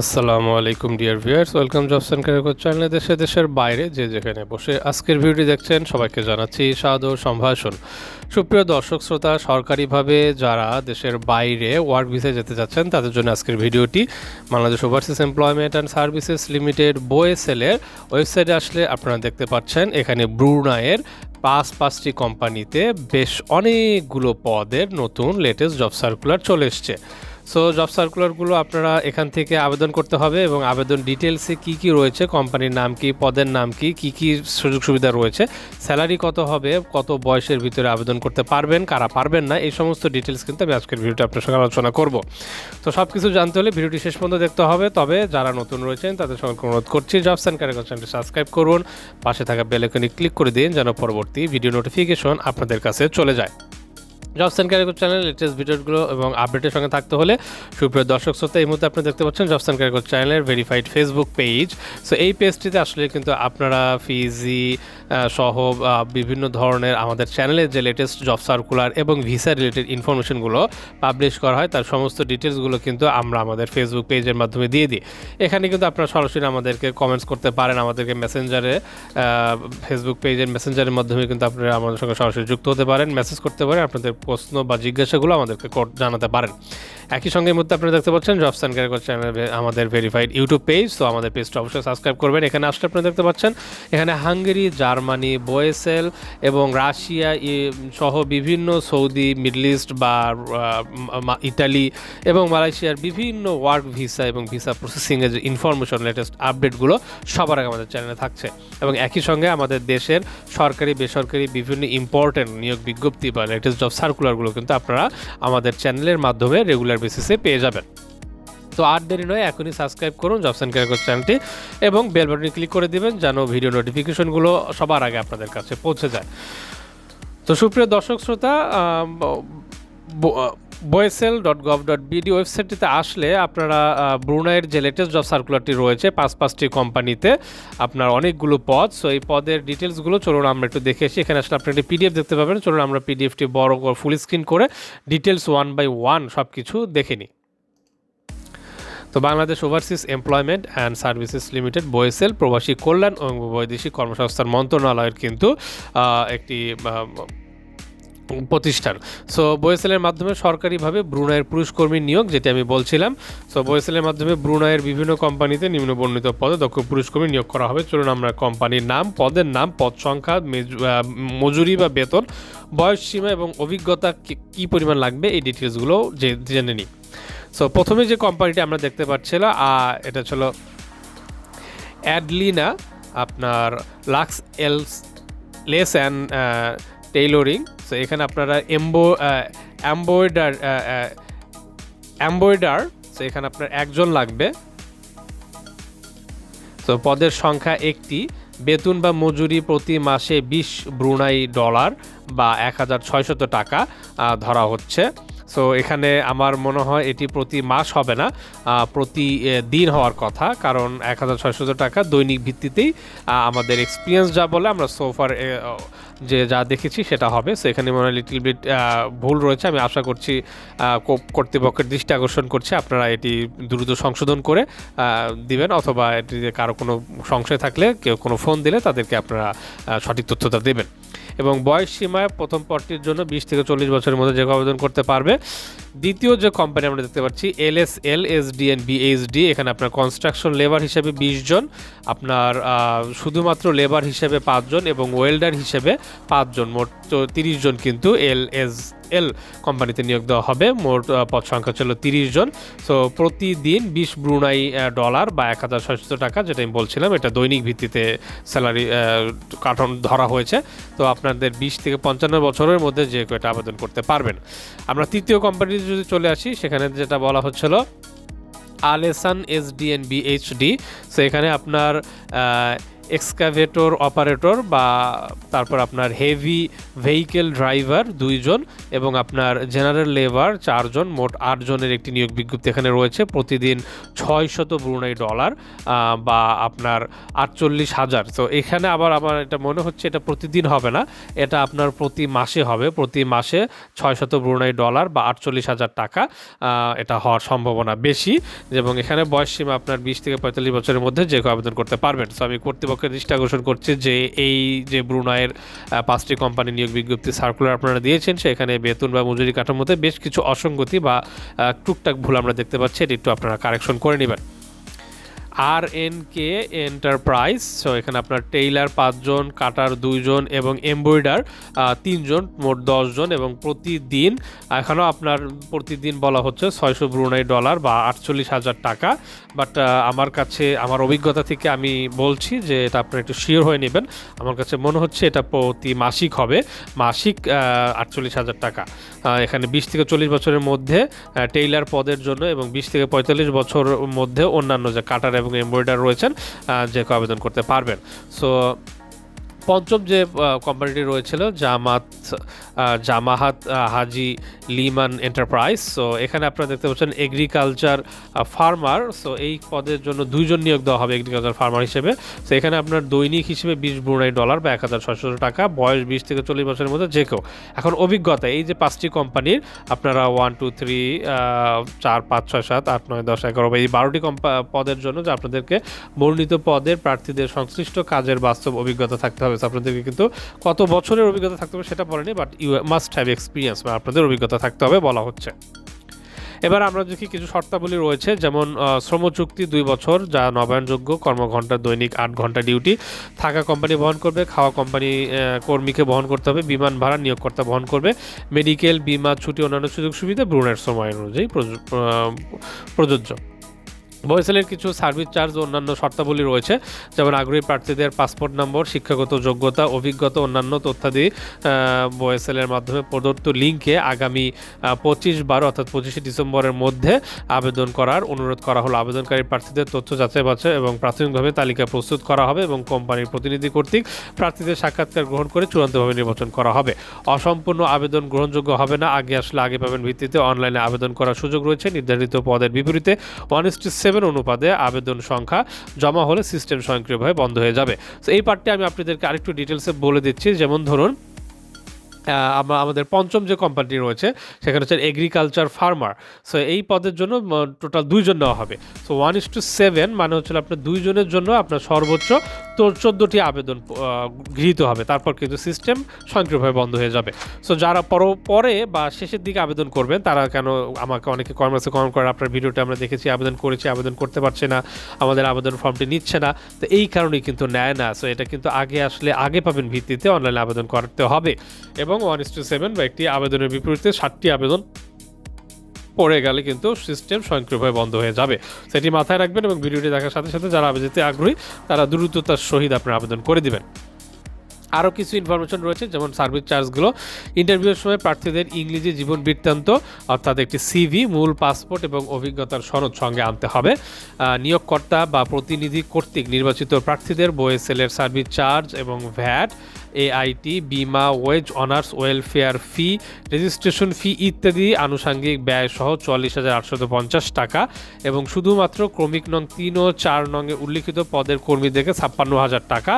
আসসালামু আলাইকুম, dear viewers. Welcome jobs and career চ্যানেলে দেশে, দেশের বাইরে যে যেখানে বসে আজকের ভিডিওটি দেখছেন, সবাইকে জানাচ্ছি সাদর সম্ভাষণ। সুপ্রিয় দর্শক, শ্রোতা, সরকারিভাবে যারা দেশের বাইরে ওয়ার্ক ভিসে যেতে যাচ্ছেন, তাদের জন্য আজকের ভিডিওটি Bangladesh overseas employment and services limited বোয়েসেলের ওয়েবসাইটে আসলে আপনারা দেখতে পাচ্ছেন, এখানে ব্রুনাইয়ের পাঁচ পাঁচটি কোম্পানিতে বেশ অনেকগুলো পদের নতুন লেটেস্ট জব সার্কুলার চলে এসছে। সো জব সার্কুলারগুলো আপনারা এখান থেকে আবেদন করতে হবে এবং আবেদন ডিটেলসে কি কি রয়েছে কোম্পানির নাম কি, পদের নাম কি কি কি সুযোগ সুবিধা রয়েছে স্যালারি কত হবে, কত বয়সের ভিতরে আবেদন করতে পারবেন, কারা পারবেন না, এই সমস্ত ডিটেলস কিন্তু আমি আজকের ভিডিওটা আপনার সঙ্গে আলোচনা করব। তো সব কিছু জানতে হলে ভিডিওটি শেষ পর্যন্ত দেখতে হবে, তবে যারা নতুন রয়েছেন, তাদের সঙ্গে অনুরোধ করছি জবস অ্যান্ড ক্যারিয়ার চ্যানেলটি সাবস্ক্রাইব করুন, পাশে থাকা বেলেকনি ক্লিক করে দিন, যেন পরবর্তী ভিডিও নোটিফিকেশন আপনাদের কাছে চলে যায়। Jobs and career channel latest ভিডিওগুলো এবং আপডেটের সঙ্গে থাকতে হলে সুপ্রিয় দর্শক শ্রোতা, এই মুহূর্তে আপনি দেখতে পাচ্ছেন জবস অ্যান্ড ক্যারিয়ার চ্যানেলের ভেরিফাইড ফেসবুক পেজ সো এই পেজটিতে আসলে কিন্তু আপনারা ফিজি সহ বিভিন্ন ধরনের আমাদের চ্যানেলের যে লেটেস্ট জব সার্কুলার এবং ভিসা রিলেটেড ইনফরমেশনগুলো পাবলিশ করা হয়, তার সমস্ত ডিটেলসগুলো কিন্তু আমরা আমাদের ফেসবুক পেজের মাধ্যমে দিয়ে দিই। এখানে কিন্তু আপনারা সরাসরি আমাদেরকে কমেন্টস করতে পারেন, আমাদেরকে মেসেঞ্জারে ফেসবুক পেজের মেসেঞ্জারের মাধ্যমে কিন্তু আপনারা আমাদের সঙ্গে সরাসরি যুক্ত হতে পারেন মেসেজ করতে পারেন, আপনাদের প্রশ্ন বা জিজ্ঞাসাগুলো আমাদেরকে জানাতে পারেন। একই সঙ্গে মধ্যে আপনারা দেখতে পাচ্ছেন জবস অ্যান্ড ক্যারিয়ার চ্যানেল আমাদের ভেরিফাইড ইউটিউব পেজ তো আমাদের পেজটা অবশ্যই সাবস্ক্রাইব করবেন। এখানে আসলে আপনারা দেখতে পাচ্ছেন, এখানে হাঙ্গেরি জার্মানি বোয়েসেল এবং রাশিয়া সহ বিভিন্ন সৌদি মিডল ইস্ট বা ইতালি এবং মালয়েশিয়ার বিভিন্ন ওয়ার্ক ভিসা এবং ভিসা প্রসেসিংয়ের যে ইনফরমেশন লেটেস্ট আপডেটগুলো সবার আগে আমাদের চ্যানেলে থাকছে। এবং একই সঙ্গে আমাদের দেশের সরকারি, বেসরকারি বিভিন্ন ইম্পর্টেন্ট নিয়োগ বিজ্ঞপ্তি বা লেটেস্ট জব সার্কুলারগুলো কিন্তু আপনারা আমাদের চ্যানেলের মাধ্যমে রেগুলার বেসিসে পেয়ে যাবেন। তো আর দেরি নয়, এখনই সাবস্ক্রাইব করুন জবস অ্যান্ড ক্যারিয়ার চ্যানেলটি এবং বেল বাটনে ক্লিক করে দিবেন যেন ভিডিও নোটিফিকেশনগুলো সবার আগে আপনাদের কাছে পৌঁছে যায়। তো সুপ্রিয় দর্শক শ্রোতা BOESL dot gov dot BD ওয়েবসাইটটিতে আসলে আপনারা ব্রুনাইয়ের যে লেটেস্ট জব সার্কুলারটি রয়েছে, পাঁচ পাঁচটি কোম্পানিতে আপনার অনেকগুলো পদ সো এই পদের ডিটেলসগুলো চলুন আমরা একটু দেখে এসি এখানে আসলে আপনি একটি পিডিএফ দেখতে পাবেন। চলুন আমরা পিডিএফটি বড় ফুল স্ক্রিন করে ডিটেলস ওয়ান বাই ওয়ান সব কিছু দেখে নিই। তো Bangladesh overseas employment and services limited BOESL প্রবাসী কল্যাণ এবং বৈদেশিক কর্মসংস্থান মন্ত্রণালয়ের কিন্তু একটি প্রতিষ্ঠান। সো বয়েসেলের মাধ্যমে সরকারিভাবে ব্রুনাইয়ের পুরুষকর্মী নিয়োগ, যেটি আমি বলছিলাম। সো বয়েসেলের মাধ্যমে ব্রুনাইয়ের বিভিন্ন কোম্পানিতে নিম্নবর্ণিত পদে দক্ষ পুরুষকর্মী নিয়োগ করা হবে। চলুন আমরা কোম্পানির নাম, পদের নাম, পদ সংখ্যা মজুরি বা বেতন, বয়স সীমা এবং অভিজ্ঞতা কি- পরিমাণ লাগবে, এই ডিটেলসগুলো যে, জেনে নিই। সো প্রথমে যে কোম্পানিটি আমরা দেখতে পাচ্ছিলাম এটা ছিল অ্যাডলিনা আপনার লাক্স এলস লেস অ্যান্ড টেইলরিং সো এখানে আপনারা এম্বো অ্যাম্বয়ডার অ্যাম্বয়ডার সো এখানে আপনার একজন লাগবে। তো পদের সংখ্যা একটি। বেতন বা মজুরি প্রতি মাসে বিশ ব্রুনাই ডলার বা এক হাজার ছয়শত টাকা ধরা হচ্ছে। সো এখানে আমার মনে হয় এটি প্রতি মাস হবে না প্রতি দিন হওয়ার কথা। কারণ এক হাজার ছয়শত টাকা দৈনিক ভিত্তিতেই আমাদের এক্সপিরিয়েন্স যা বলে আমরা সোফার যে যা দেখেছি সেটা হবে। সো এখানে মনে হয় লিটিল বিট ভুল রয়েছে। আমি আশা করছি কর্তৃপক্ষের দৃষ্টি আকর্ষণ করছে। আপনারা এটি দ্রুত সংশোধন করে দিবেন অথবা এটি কারও কোনো সংশয় থাকলে, কেউ কোনো ফোন দিলে তাদেরকে আপনারা সঠিক তথ্যটা দেবেন। এবং বয়স সীমায় প্রথম পদটির জন্য বিশ থেকে চল্লিশ বছরের মধ্যে যে আবেদন করতে পারবে। দ্বিতীয় যে কোম্পানি আমরা দেখতে পাচ্ছি L S L S D N BHD এখানে আপনার কনস্ট্রাকশন লেবার হিসেবে বিশ জন, আপনার শুধুমাত্র লেবার হিসেবে পাঁচজন এবং ওয়েল্ডার হিসেবে পাঁচজন মোট তিরিশ জন কিন্তু এল এস এল কোম্পানিতে নিয়োগ দেওয়া হবে। মোট পদ সংখ্যা ছিল তিরিশ জন। সো প্রতিদিন বিশ ব্রুনাই ডলার বা এক হাজার ছয়শত টাকা, যেটা আমি বলছিলাম, এটা দৈনিক ভিত্তিতে স্যালারি কার্টন ধরা হয়েছে। তো আপনাদের বিশ থেকে পঞ্চান্ন বছরের মধ্যে যে এটা আবেদন করতে পারবেন। আমরা তৃতীয় কোম্পানিতে যদি চলে আসি, সেখানে যেটা বলা হচ্ছিল আলেসান S D N B H D so এখানে আপনার এক্সকাভেটর, অপারেটর বা তারপর আপনার হেভি ভেহিকেল ড্রাইভার দুইজন এবং আপনার জেনারেল লেবার চারজন, মোট আটজনের একটি নিয়োগ বিজ্ঞপ্তি এখানে রয়েছে। প্রতিদিন ছয় শত ব্রুনাই ডলার বা আপনার আটচল্লিশ হাজার। তো এখানে আবার আমার এটা মনে হচ্ছে এটা প্রতিদিন হবে না, এটা আপনার প্রতি মাসে হবে। প্রতি মাসে ছয় শত ব্রুনাই ডলার বা আটচল্লিশ হাজার টাকা এটা হওয়ার সম্ভাবনা বেশি এবং এখানে বয়স সীমা আপনার বিশ থেকে পঁয়তাল্লিশ বছরের মধ্যে যে কেউ আবেদন করতে পারবেন। সো আমি কর্তৃপক্ষের দৃষ্টি আকর্ষণ করছে যে এই যে ব্রুনাইয়ের পাঁচটি কোম্পানি নিয়োগ বিজ্ঞপ্তি সার্কুলার আপনারা দিয়েছেন, সেখানে বেতন বা মজুরি কাঠামোতে বেশ কিছু অসঙ্গতি বা টুকটাক ভুল আমরা দেখতে পাচ্ছি। এটি একটু আপনারা কারেকশন করে নেবেন। R N K enterprise so এখানে আপনার টেইলার পাঁচজন কাটার দুইজন এবং এমব্রয়ডার তিনজন, মোট দশজন এবং প্রতিদিন, এখানেও আপনার প্রতিদিন বলা হচ্ছে ছয়শো ব্রুনাই ডলার বা আটচল্লিশ হাজার টাকা। বাট আমার কাছে, আমার অভিজ্ঞতা থেকে আমি বলছি যে এটা আপনারা একটু শিওর হয়ে নেবেন। আমার কাছে মনে হচ্ছে এটা প্রতি মাসিক হবে। মাসিক আটচল্লিশ হাজার টাকা। এখানে বিশ থেকে চল্লিশ বছরের মধ্যে টেইলার পদের জন্য এবং বিশ থেকে পঁয়তাল্লিশ বছর মধ্যে অন্যান্য যে কাটার এবং এমব্রয়ডার রয়েছেন যে আবেদন করতে পারবেন। সো পঞ্চম যে কোম্পানিটি রয়েছিল, জামাত জামাহাত হাজি লিমান এন্টারপ্রাইজ। সো এখানে আপনারা দেখতে পাচ্ছেন এগ্রিকালচার ফার্মার সো এই পদের জন্য দুইজন নিয়োগ দেওয়া হবে এগ্রিকালচার ফার্মার হিসেবে। তো এখানে আপনার দৈনিক হিসেবে বিশ ব্রুনাই ডলার বা এক হাজার ছশো টাকা, বয়স বিশ থেকে চল্লিশ বছরের মধ্যে যে কেউ। এখন অভিজ্ঞতা, এই যে পাঁচটি কোম্পানির আপনারা ওয়ান টু থ্রি চার, পাঁচ, ছয়, সাত, আট, নয়, দশ, এগারো, এই বারোটি পদের জন্য যে আপনাদেরকে মনোনীত পদের প্রার্থীদের সংশ্লিষ্ট কাজের বাস্তব অভিজ্ঞতা থাকতে হবে। So আপনাদেরকে কিন্তু কত বছরের অভিজ্ঞতা থাকতে হবে সেটা বলেনি but you must have experience বা আপনাদের অভিজ্ঞতা থাকতে হবে বলা হচ্ছে। এবার আমরা দেখি কিছু শর্তাবলী রয়েছে, যেমন শ্রম চুক্তি দুই বছর, যা নবায়নযোগ্য, কর্মঘণ্টা, দৈনিক আট ঘণ্টা ডিউটি, থাকা কোম্পানি বহন করবে, খাওয়া কোম্পানি কর্মীকে বহন করতে হবে, বিমান ভাড়া, নিয়োগকর্তা বহন করবে, মেডিকেল, বিমা, ছুটি, অন্যান্য সুযোগ সুবিধা ব্রুনের সময় অনুযায়ী প্রযোজ্য। বয়েসেলের কিছু সার্ভিস চার্জ ও অন্যান্য শর্তাবলী রয়েছে, যেমন আগ্রহী প্রার্থীদের পাসপোর্ট নম্বর, শিক্ষাগত যোগ্যতা, অভিজ্ঞতা, অন্যান্য তথ্যাদি বয়েসেলের মাধ্যমে প্রদত্ত লিঙ্কে আগামী পঁচিশ বারো অর্থাৎ পঁচিশে ডিসেম্বরের মধ্যে আবেদন করার অনুরোধ করা হলো। আবেদনকারী প্রার্থীদের তথ্য যাচাই বাছাই এবং প্রাথমিকভাবে তালিকা প্রস্তুত করা হবে এবং কোম্পানির প্রতিনিধি কর্তৃক প্রার্থীদের সাক্ষাৎকার গ্রহণ করে চূড়ান্তভাবে নির্বাচন করা হবে। অসম্পূর্ণ আবেদন গ্রহণযোগ্য হবে না, আগে আসলে আগে পাবেন ভিত্তিতে অনলাইনে আবেদন করার সুযোগ রয়েছে। নির্ধারিত পদের বিপরীতে ওয়ান সেভেন অনুপাতে আবেদন সংখ্যা জমা হলে সিস্টেম স্বয়ংক্রিয়ভাবে বন্ধ হয়ে যাবে। তো এই পার্টটি আমি আপনাদেরকে আরেকটু ডিটেলসে বলে দিচ্ছি। যেমন ধরুন আমাদের পঞ্চম যে কোম্পানিটি রয়েছে, সেখানে হচ্ছে এগ্রিকালচার ফার্মার সো এই পদের জন্য টোটাল দুইজন নেওয়া হবে। So one is to seven মানে হচ্ছে আপনার দুইজনের জন্য আপনার সর্বোচ্চ তো চোদ্দোটি আবেদন গৃহীত হবে। তারপর কিন্তু সিস্টেম স্বয়ংক্রিয়ভাবে বন্ধ হয়ে যাবে। সো যারা পর, পরে বা শেষের দিকে আবেদন করবেন, তারা কেন আমাকে অনেকে কর্মাসে কমেন্ট করে, আপনার ভিডিওটা আমরা দেখেছি, আবেদন করেছি, আবেদন করতে পারছে না, আমাদের আবেদন ফর্মটি নিচ্ছে না। তো এই কারণেই কিন্তু নেয় না। সো এটা কিন্তু আগে আসলে আগে পাবেন ভিত্তিতে অনলাইনে আবেদন করতে হবে। এবং ওয়ান ইস টু সেভেন বা একটি আবেদনের বিপরীতে ষাটটি আবেদন পড়ে গেলে কিন্তু সিস্টেম স্বয়ংক্রিয়ভাবে বন্ধ হয়ে যাবে। সেটি মাথায় রাখবেন এবং ভিডিওটি দেখার সাথে সাথে যারা আবেদনতে আগ্রহী, তারা দ্রুততার সহিত আপনার আবেদন করে দিবেন। আরও কিছু ইনফরমেশন রয়েছে, যেমন সার্ভিস চার্জগুলো ইন্টারভিউয়ের সময় প্রার্থীদের ইংরেজি জীবন বৃত্তান্ত, অর্থাৎ একটি সিভি মূল পাসপোর্ট এবং অভিজ্ঞতার সনদ সঙ্গে আনতে হবে। নিয়োগকর্তা বা প্রতিনিধি কর্তৃক নির্বাচিত প্রার্থীদের বয়ে সেলের সার্ভিস চার্জ এবং ভ্যাট এআইটি বিমা, wage, earners, welfare fee, registration fee ইত্যাদি আনুষঙ্গিক ব্যয় সহ চুয়াল্লিশ হাজার আটশত পঞ্চাশ টাকা এবং শুধুমাত্র ক্রমিক নং তিন ও চার নংয়ে উল্লিখিত পদের কর্মীদেরকে ছাপ্পান্ন হাজার টাকা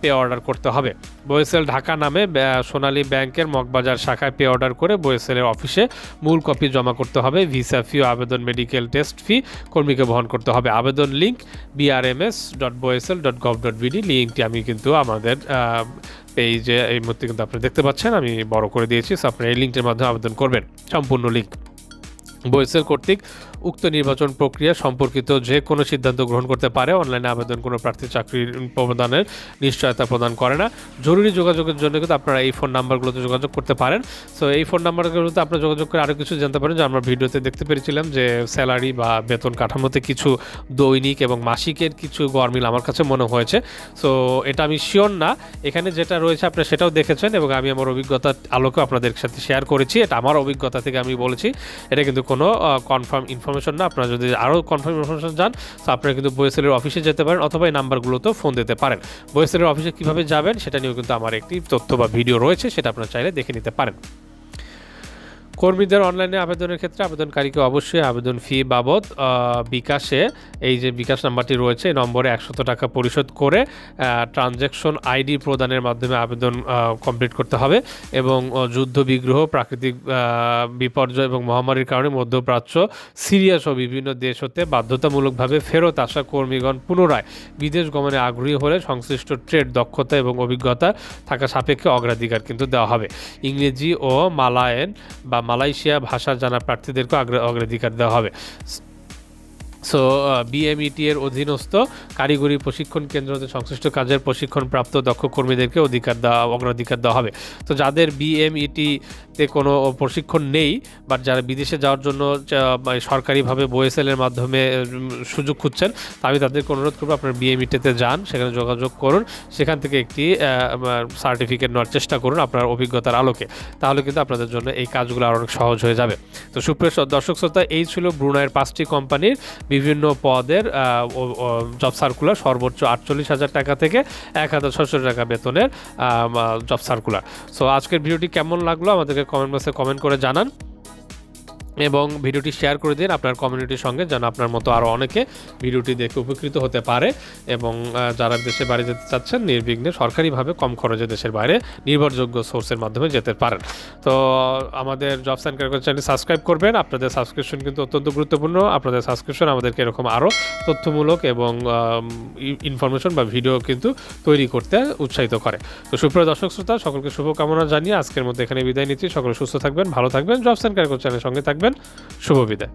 পে অর্ডার করতে হবে। বয়েসেল ঢাকা নামে সোনালী ব্যাংকের মগবাজার শাখায় পে অর্ডার করে বয়েসেলের অফিসে মূল কপি জমা করতে হবে। ভিসা ফি ও আবেদন মেডিকেল টেস্ট ফি কর্মীকে বহন করতে হবে। আবেদন link BRMS dot BOESL dot gov dot BD লিঙ্কটি আমি কিন্তু আমাদের পেজে এই মুহূর্তে কিন্তু আপনি দেখতে পাচ্ছেন, আমি বড় করে দিয়েছি। সো আপনি এই লিঙ্কটির মাধ্যমে আবেদন করবেন। সম্পূর্ণ লিঙ্ক বয়েসেল কর্তৃক উক্ত নির্বাচন প্রক্রিয়া সম্পর্কিত যে কোনো সিদ্ধান্ত গ্রহণ করতে পারে, অনলাইনে আবেদন কোনো প্রার্থী চাকরির প্রদানের নিশ্চয়তা প্রদান করে না। জরুরি যোগাযোগের জন্য কিন্তু আপনারা এই ফোন নাম্বারগুলোতে যোগাযোগ করতে পারেন। সো এই ফোন নাম্বারগুলোতে আপনারা যোগাযোগ করে আরও কিছু জানতে পারেন। যে আমরা ভিডিওতে দেখতে পেরেছিলাম যে স্যালারি বা বেতন কাঠামোতে কিছু দৈনিক এবং মাসিকের কিছু গরমিল আমার কাছে মনে হয়েছে। সো এটা আমি শিওর না। এখানে যেটা রয়েছে আপনারা সেটাও দেখেছেন এবং আমি আমার অভিজ্ঞতার আলোকে আপনাদের সাথে শেয়ার করেছি। এটা আমার অভিজ্ঞতা থেকে আমি বলেছি। এটা কিন্তু কোনো কনফার্ম ইনফরমেশন না। আপনারা যদি আরও কনফার্ম ইনফরমেশন যান তো আপনারা কিন্তু বয়েসেলের অফিসে যেতে পারেন অথবা এই নাম্বারগুলোতেও ফোন দিতে পারেন। বয়েসেলের অফিসে কীভাবে যাবেন, সেটা নিয়েও কিন্তু আমার একটি তথ্য বা ভিডিও রয়েছে, সেটা আপনারা চাইলে দেখে নিতে পারেন। কর্মীদের অনলাইনে আবেদনের ক্ষেত্রে আবেদনকারীকে অবশ্যই আবেদন ফি বাবদ বিকাশে, এই যে বিকাশ নাম্বারটি রয়েছে, এই নম্বরে একশত টাকা পরিশোধ করে ট্রানজ্যাকশন আইডি প্রদানের মাধ্যমে আবেদন কমপ্লিট করতে হবে এবং যুদ্ধ বিগ্রহ, প্রাকৃতিক বিপর্যয় এবং মহামারীর কারণে মধ্যপ্রাচ্য, সিরিয়া সহ বিভিন্ন দেশ হতে বাধ্যতামূলকভাবে ফেরত আসা কর্মীগণ পুনরায় বিদেশ গমনে আগ্রহী হলে সংশ্লিষ্ট ট্রেড দক্ষতা এবং অভিজ্ঞতা থাকা সাপেক্ষে অগ্রাধিকার কিন্তু দেওয়া হবে। ইংরেজি ও মালায়ন বা মালয়েশিয়া ভাষা জানা প্রার্থীদেরকে অগ্রাধিকার দেওয়া হবে। সো বিএমইটি এর অধীনস্থ কারিগরি প্রশিক্ষণ কেন্দ্রতে সংশ্লিষ্ট কাজের প্রশিক্ষণপ্রাপ্ত দক্ষ কর্মীদেরকে অধিকার দেওয়া, অগ্রাধিকার দেওয়া হবে। তো যাদের বিএমইটি তে কোনো প্রশিক্ষণ নেই বা যারা বিদেশে যাওয়ার জন্য মানে সরকারিভাবে বইএসএল এর মাধ্যমে সুযোগ খুঁজছেন আমি তাদেরকে অনুরোধ করব, আপনার বিএমইটিতে যান, সেখানে যোগাযোগ করুন, সেখান থেকে একটি সার্টিফিকেট নেওয়ার চেষ্টা করুন আপনার অভিজ্ঞতার আলোকে। তাহলে কিন্তু আপনাদের জন্য এই কাজগুলো আরও অনেক সহজ হয়ে যাবে। তো সুপ্রিয় দর্শক শ্রোতা, এই ছিল ব্রুনাইয়ের পাঁচটি কোম্পানির বিভিন্ন পদের জব সার্কুলার সর্বোচ্চ আটচল্লিশ হাজার টাকা থেকে এক হাজার ছশো টাকা বেতনের জব সার্কুলার সো আজকের ভিডিওটি কেমন লাগল আমাদেরকে কমেন্ট বক্সে কমেন্ট করে জানান। এবং ভিডিওটি শেয়ার করে দিন আপনার কমিউনিটির সঙ্গে, যেন আপনার মতো আরও অনেকে ভিডিওটি দেখে উপকৃত হতে পারে এবং যারা দেশে বাইরে যেতে চাচ্ছেন, নির্বিঘ্নে সরকারিভাবে কম খরচে দেশের বাইরে নির্ভরযোগ্য সোর্সের মাধ্যমে যেতে পারেন। তো, আমাদের jobs and career channel subscribe করবেন। আপনাদের সাবস্ক্রিপশন কিন্তু অত্যন্ত গুরুত্বপূর্ণ। আপনাদের সাবস্ক্রিপশন আমাদেরকে এরকম আরও তথ্যমূলক এবং ইনফরমেশন বা ভিডিও কিন্তু তৈরি করতে উৎসাহিত করে। তো, সুপ্রিয় দর্শক শ্রোতা, সকলকে শুভকামনা জানিয়ে আজকের মধ্যে এখানে বিদায় নিচ্ছি। সকলে সুস্থ থাকবেন, ভালো থাকবেন। জবস অ্যান্ড ক্যারিয়ার চ্যানেলের সঙ্গে থাকবেন। শুভ বিদায়